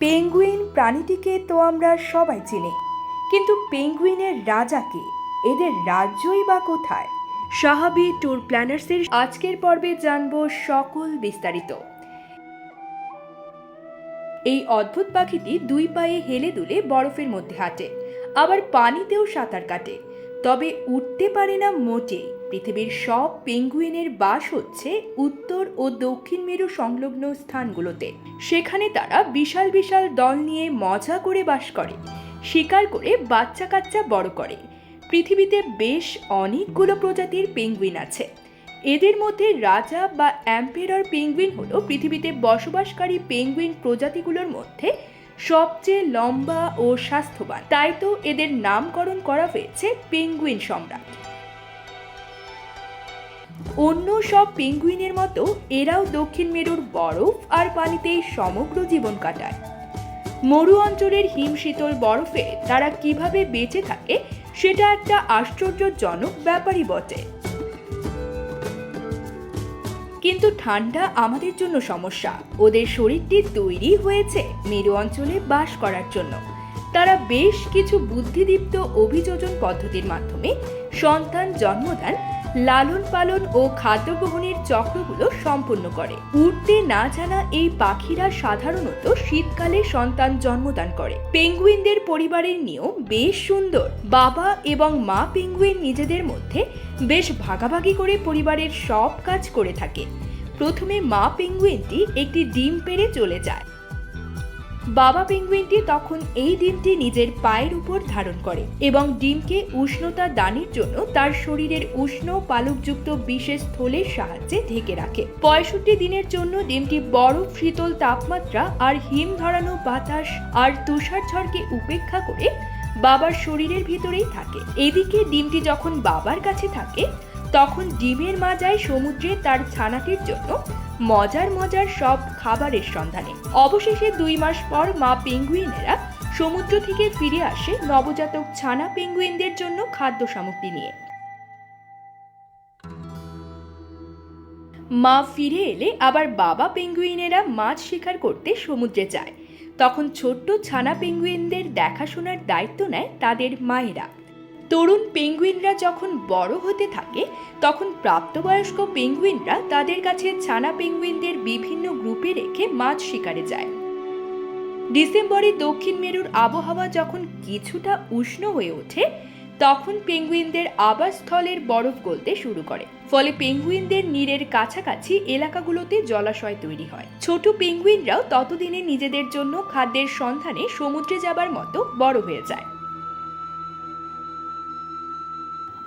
Penguin প্রাণীটিকে তো আমরা সবাই চিনি। কিন্তু পেঙ্গুইনের রাজাকে এদের রাজ্যই বা কোথায়? সাহাবি ট্যুর প্ল্যানার্সের আজকের পর্বে জানব সকল বিস্তারিত। এই অদ্ভুত পাখিটি দুই পায়ে হেলে দুলে বরফের মধ্যে হাঁটে, আবার পানিতেও সাঁতার কাটে, তবে উঠতে পারে না মোটেই। পৃথিবীর সব পেঙ্গুইনের বাস হচ্ছে উত্তর ও দক্ষিণ মেরু সংলগ্ন স্থানগুলোতে। সেখানে তারা বিশাল বিশাল দল নিয়ে মজা করে বাস করে, শিকার করে বাচ্চা কাচ্চা বড় করে। পৃথিবীতে বেশ অনেকগুলো প্রজাতির পেঙ্গুইন আছে। এদের মধ্যে রাজা বা অ্যাম্পেরর পেঙ্গুইন হল পৃথিবীতে বসবাসকারী পেঙ্গুইন প্রজাতিগুলোর মধ্যে সবচেয়ে লম্বা ও স্বাস্থ্যবান। তাই তো এদের নামকরণ করা হয়েছে পেঙ্গুইন সম্রাট। অন্য সব পেঙ্গুইনের মতো এরাও দক্ষিণ মেরুর বরফ আর পানিতেই সমগ্র জীবন কাটায়। মরু অঞ্চলের হিম শীতল বরফে তারা কীভাবে বেঁচে থাকে, সেটা একটা আশ্চর্যজনক ব্যাপারই বটে। কিন্তু ঠান্ডা আমাদের জন্য সমস্যা। ওদের শরীরটি তৈরি হয়েছে মেরু অঞ্চলে বাস করার জন্য। তারা বেশ কিছু বুদ্ধিদীপ্ত অভিযোজন পদ্ধতির মাধ্যমে সন্তান জন্ম দেন লালন পালন ও খাদ্য গ্রহণের চক্রগুলো সম্পন্ন করে। উঠতে না জানা এই পাখিরা সাধারণত শীতকালে সন্তান জন্মদান করে। পেঙ্গুইনদের পরিবারের নিয়ম বেশ সুন্দর। বাবা এবং মা পেঙ্গুইন নিজেদের মধ্যে বেশ ভাগাভাগি করে পরিবারের সব কাজ করে থাকে। প্রথমে মা পেঙ্গুইনটি একটি ডিম পেড়ে চলে যায়। বাবা পেঙ্গুইনটি তখন এই ডিমটি নিজের পায়ের উপর ধারণ করে এবং ডিমকে উষ্ণতা দানের জন্য তার শরীরের উষ্ণ পালকযুক্ত বিশেষ থলের সাহায্যে ঢেকে রাখে। পঁয়ষট্টি দিনের জন্য ডিমটি বরফ শীতল তাপমাত্রা আর হিম ধরানো বাতাস আর তুষার ঝড়কে উপেক্ষা করে বাবার শরীরের ভিতরেই থাকে। এদিকে ডিমটি যখন বাবার কাছে থাকে, তখন ডিমের মাজায় সমুদ্রে তার ছানাটির জন্য মজার মজার সব খাবারের সন্ধানে। অবশেষে দুই মাস পর মা পেঙ্গুইনেরা সমুদ্র থেকে ফিরে আসে নবজাতক ছানা পেঙ্গুইনদের জন্য খাদ্য সামগ্রী নিয়ে। মা ফিরে এলে আবার বাবা পেঙ্গুইনেরা মাছ শিকার করতে সমুদ্রে যায়। তখন ছোট্ট ছানা পেঙ্গুইনদের দেখাশোনার দায়িত্ব নেয় তাদের মায়েরা। তরুণ পেঙ্গুইনরা যখন বড় হতে থাকে, তখন প্রাপ্তবয়স্ক পেঙ্গুইনরা তাদের কাছে ছানা পেঙ্গুইনদের বিভিন্ন গ্রুপে রেখে মাছ শিকারে যায়। ডিসেম্বরে দক্ষিণ মেরুর আবহাওয়া যখন কিছুটা উষ্ণ হয়ে ওঠে, তখন পেঙ্গুইনদের আবাসস্থলের বরফ গলতে শুরু করে। ফলে পেঙ্গুইনদের নীরের কাছাকাছি এলাকাগুলোতে জলাশয় তৈরি হয়। ছোট পেঙ্গুইনরাও ততদিনে নিজেদের জন্য খাদ্যের সন্ধানে সমুদ্রে যাবার মতো বড় হয়ে যায়।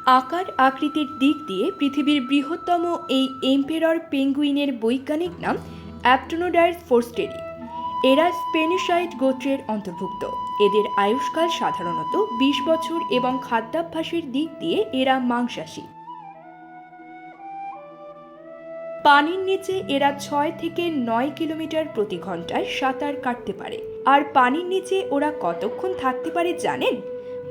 আকার আকৃতির দিক দিয়ে পৃথিবীর বৃহত্তম এই এম্পেরর পেঙ্গুইনের বৈজ্ঞানিক নাম অ্যাপটোনোডাইস ফোর্স্টেরি। এরা স্পেনিশাইড গোত্রের অন্তর্ভুক্ত। এদের আয়ুষ্কাল সাধারণত বিশ বছর এবং খাদ্যাভ্যাসের দিক দিয়ে এরা মাংসাশী। পানির নিচে এরা ছয় থেকে নয় কিলোমিটার প্রতি ঘন্টায় সাঁতার কাটতে পারে। আর পানির নিচে ওরা কতক্ষণ থাকতে পারে জানেন?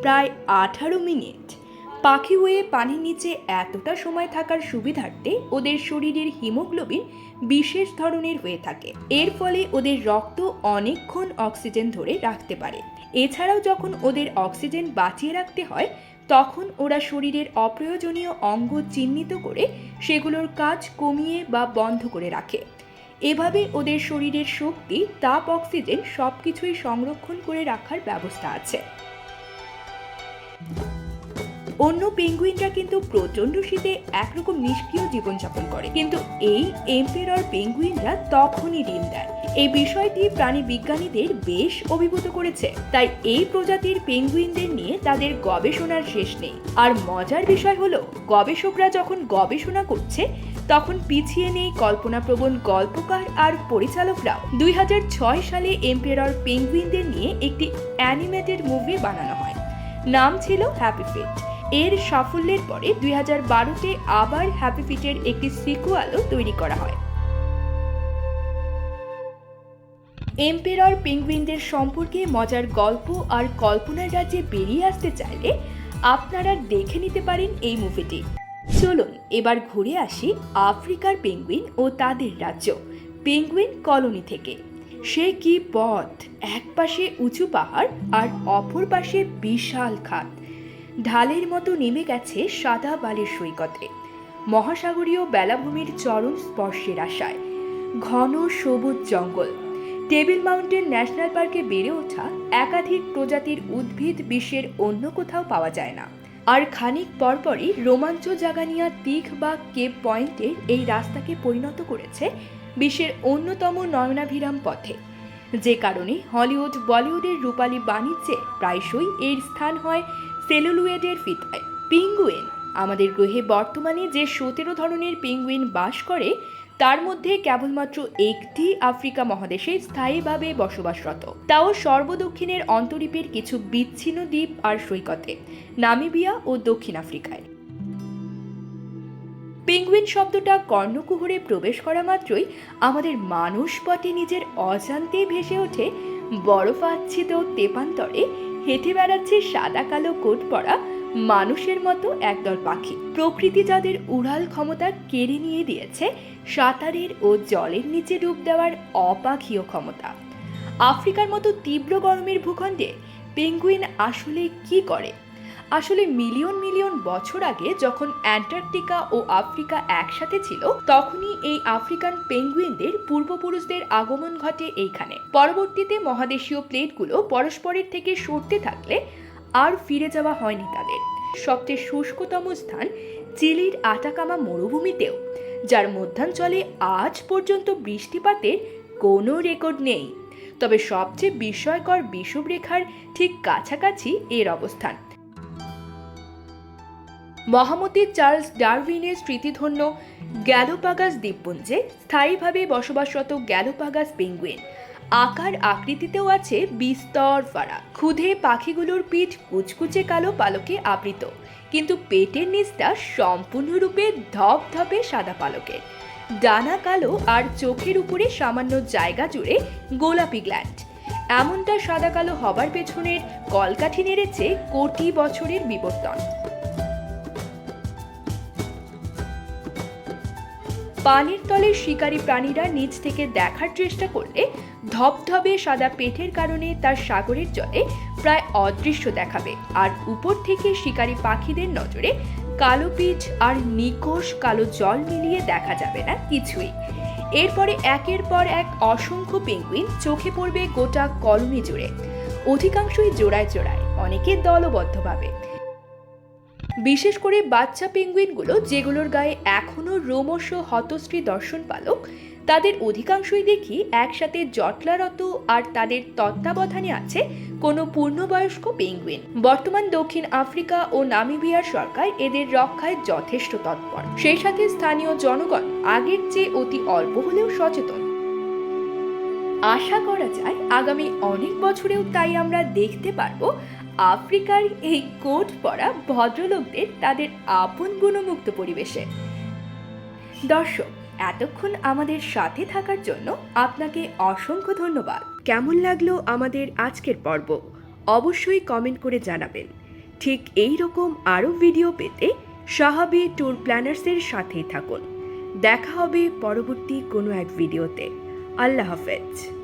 প্রায় আঠারো মিনিট। পাখি হয়ে পানির নিচে এতটা সময় থাকার সুবিধার্থে ওদের শরীরের হিমোগ্লোবিন বিশেষ ধরনের হয়ে থাকে। এর ফলে ওদের রক্ত অনেকক্ষণ অক্সিজেন ধরে রাখতে পারে। এছাড়াও যখন ওদের অক্সিজেন বাঁচিয়ে রাখতে হয়, তখন ওরা শরীরের অপ্রয়োজনীয় অঙ্গ চিহ্নিত করে সেগুলোর কাজ কমিয়ে বা বন্ধ করে রাখে। এভাবে ওদের শরীরের শক্তি, তাপ, অক্সিজেন সব কিছুই সংরক্ষণ করে রাখার ব্যবস্থা আছে। অন্য পেঙ্গুইনরা কিন্তু প্রচণ্ড শীতে একরকম নিষ্ক্রিয় জীবনযাপন করে। কিন্তু এই এম্পেরর পেঙ্গুইনরা তখনই ডিম দেয়। এই বিষয়টি প্রাণী বিজ্ঞানীদের বেশ অভিভূত করেছে। তাই এই প্রজাতির পেঙ্গুইনদের নিয়ে তাদের গবেষণার শেষ নেই। আর মজার বিষয় হলো, গবেষকরা যখন গবেষণা করছে, তখন পিছিয়ে নেই কল্পনাপ্রবণ গল্পকার আর পরিচালকরাও। দুই ছয় সালে এম্পেরর পেঙ্গুইনদের নিয়ে একটি অ্যানিমেটেড মুভি বানানো হয়। নাম ছিল হ্যাপি ফিট এর সাফল্যের পরে দুই হাজার বারোতে আবার হ্যাপি ফিটের একটি সিকুয়ালও তৈরি করা হয়। এম্পেরর পেঙ্গুইনদের সম্পর্কে মজার গল্প আর কল্পনার রাজ্যে বেরিয়ে আসতে চাইলে আপনারা দেখে নিতে পারেন এই মুভিটি চলুন, এবার ঘুরে আসি আফ্রিকার পেঙ্গুইন ও তাদের রাজ্য পেঙ্গুইন কলোনি থেকে। সে কি পথ? এক পাশে উঁচু পাহাড় আর অপর পাশে বিশাল খাত। ঢালের মতো নেমে গেছে সাদা বালির সৈকতে। মহাসাগরীয় বেলাভূমির চরম স্পর্শের আশায়। ঘন সবুজ জঙ্গল। টেবিল মাউন্টেন ন্যাশনাল পার্কে বেড়ে ওঠা একাধিক প্রজাতির উদ্ভিদ বিশ্বের অন্য কোথাও পাওয়া যায় না। আর খানিক পরপরই রোমাঞ্চ জাগানিয়া তিঘ বা কেপ পয়েন্টের এই রাস্তাকে পরিণত করেছে বিশ্বের অন্যতম নয়নাভিরাম পথে। যে কারণে হলিউড বলিউডের রূপালী বাণিজ্যে প্রায়শই এর স্থান হয় সেলুলুয়েডের ফিতায়। পিঙ্গুইন, আমাদের গ্রহে বর্তমানে যে সতেরো ধরনের পেঙ্গুইন বাস করে, তার মধ্যে কেবলমাত্র একটি আফ্রিকা মহাদেশে স্থায়ীভাবে বসবাসরত। তাও সর্বদক্ষিণের অন্তরীপের কিছু বিচ্ছিন্ন দ্বীপ আর সৈকতে, নামিবিয়া ও দক্ষিণ আফ্রিকায়। পেঙ্গুইন শব্দটা কর্ণকুহরে প্রবেশ করা মাত্রই আমাদের মানুষ পথে নিজের অজান্তে ভেসে ওঠে বরফাচ্ছিত তেপান্তরে হেঁটে বেড়াচ্ছে সাদা কালো কোট পরা মানুষের মতো একদল পাখি। প্রকৃতি যাদের উড়াল ক্ষমতা কেড়ে নিয়ে দিয়েছে, সাঁতারের ও জলের নিচে ডুব দেওয়ার অপাখীয় ক্ষমতা। আফ্রিকার মতো তীব্র গরমের ভূখণ্ডে পেঙ্গুইন আসলে কি করে? আসলে মিলিয়ন মিলিয়ন বছর আগে যখন অ্যান্টার্কটিকা ও আফ্রিকা একসাথে ছিল, তখনই এই আফ্রিকান পেঙ্গুইনদের পূর্বপুরুষদের আগমন ঘটে এইখানে। পরবর্তীতে মহাদেশীয় প্লেটগুলো পরস্পরের থেকে সরতে থাকলে আর ফিরে যাওয়া হয়নি তাদের। সবচেয়ে শুষ্কতম স্থান চিলির আটাকামা মরুভূমিতেও, যার মধ্যাঞ্চলে আজ পর্যন্ত বৃষ্টিপাতের কোনো রেকর্ড নেই। তবে সবচেয়ে বিস্ময়কর বিষুবরেখার ঠিক কাছাকাছি এর অবস্থান। মহামতি চার্লস ডারউইনের স্মৃতিধন্য গ্যালোপাগাস দ্বীপপুঞ্জে স্থায়ীভাবে বসবাসরত গ্যালোপাগাস পেঙ্গুইন। আকার আকৃতিতেও আছে বিস্তর ফারাক। ক্ষুধে পাখিগুলোর পিঠ কুচকুচে কালো পালকে আবৃত। কিন্তু পেটের নিচটা সম্পূর্ণরূপে ধপধপে সাদা পালকের ডানা কালো আর চোখের উপরে সামান্য জায়গা জুড়ে গোলাপি গ্ল্যান্ড। এমনটা সাদা কালো হবার পেছনের কলকাঠি নেড়েছে কোটি বছরের বিবর্তন। পানির তলে শিকারী প্রাণীরা নিচ থেকে দেখার চেষ্টা করলে ধপধপে সাদা পেটের কারণে তার সাগরের জলে প্রায় অদৃশ্য দেখাবে। আর উপর থেকে শিকারী পাখিদের নজরে কালো পিচ আর নিকোষ কালো জল মিলিয়ে দেখা যাবে না কিছুই। এরপরে একের পর এক অসংখ্য পেঙ্গুইন চোখে পড়বে গোটা কলোনি জুড়ে। অধিকাংশই জোড়ায় জোড়ায়, অনেকে দলবদ্ধভাবে। বিশেষ করে বাচ্চা পেঙ্গুইনগুলো, যেগুলোর গায়ে এখনও রোমশ হতশ্রী দর্শন পালক, তাদের অধিকাংশই দেখি একসাথে জটলারত আর তাদের তত্ত্বাবধানে আছে কোনো পূর্ণবয়স্ক পেঙ্গুইন। বর্তমান দক্ষিণ আফ্রিকা ও নামিবিয়ার সরকার এদের রক্ষায় যথেষ্ট তৎপর। সেই সাথে স্থানীয় জনগণ আগের চেয়ে অতি অল্প হলেও সচেতন। আশা করা যায় আগামী অনেক বছরেও তাই আমরা দেখতে পারব আফ্রিকার এই কোট পরা ভদ্রলোকদের তাদের আপন গুণমুক্ত পরিবেশে। দর্শক, এতক্ষণ আমাদের সাথে থাকার জন্য আপনাকে অসংখ্য ধন্যবাদ। কেমন লাগল আমাদের আজকের পর্ব? অবশ্যই কমেন্ট করে জানাবেন। ঠিক এই রকম আরও ভিডিও পেতে সাহাবি ট্যুর প্ল্যানার্সের সাথেই থাকুন। দেখা হবে পরবর্তী কোনো এক ভিডিওতে। আল্লাহ হাফেজ।